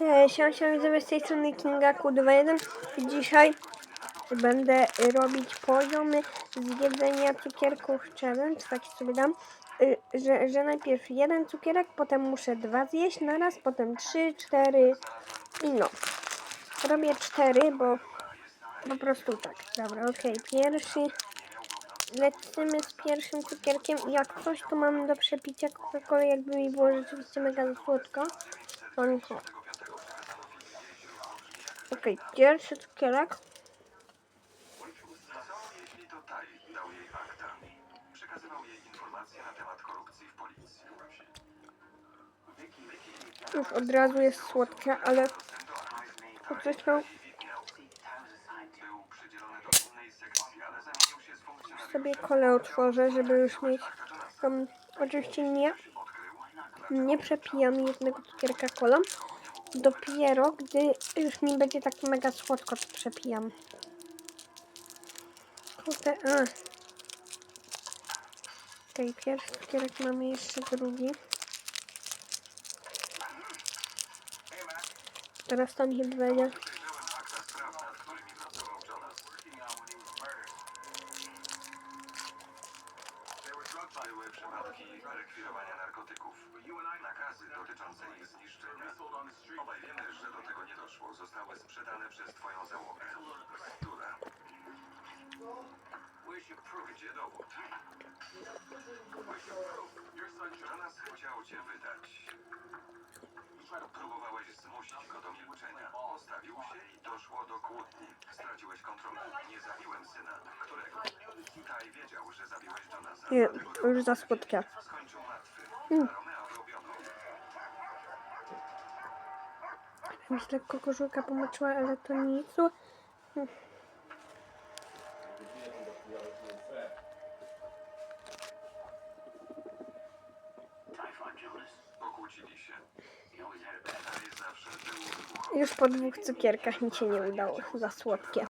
E, Siema, siema, widzowie, z tej strony Kinga Q21 i dzisiaj będę robić poziomy z jedzenia cukierków challenge, tak sobie dam, y, że, że najpierw jeden cukierek, potem muszę dwa zjeść naraz, potem trzy, cztery i no. Robię cztery, bo po prostu tak. Dobra, okej, pierwszy. Lecimy z pierwszym cukierkiem. Jak coś, to mam do przepicia Coca-Colę, jakby mi było rzeczywiście mega słodko. To nie to. Okej, pierwszy cukierek. Co jeśli to Taj dał jej akta? Przekazywał jej informacje na temat korupcji w policji. Już od razu jest słodkie, ale coś tam funkcjonariuszem. sobie kolę otworzę, żeby już mieć. Um, oczywiście nie, nie przepijam jednego cukierka kolą. Dopiero gdy już mi będzie tak mega słodko, to przepijam. Kurde, a. Okej, pierwszy cukierek mamy jeszcze drugi. Teraz. Były przypadki rekwirowania narkotyków. Nakazy dotyczące ich zniszczenia. Obaj wiemy, że do tego nie doszło. Zostały sprzedane przez twoją załogę. Która? Gdzie dowód? Jonas chciał cię wydać. Próbowałeś zmusić go do milczenia. Postawił się i doszło do kłótni. Straciłeś kontrolę. Nie zabiłem syna. Którego? Taj wiedział, że zabiłeś Jonasa. Nie, już za słodkie. Skończył martwy. Mm. Mi się lekko koszulka pomoczyła, ale to nic. Już po dwóch cukierkach mi się nie udało. Za słodkie.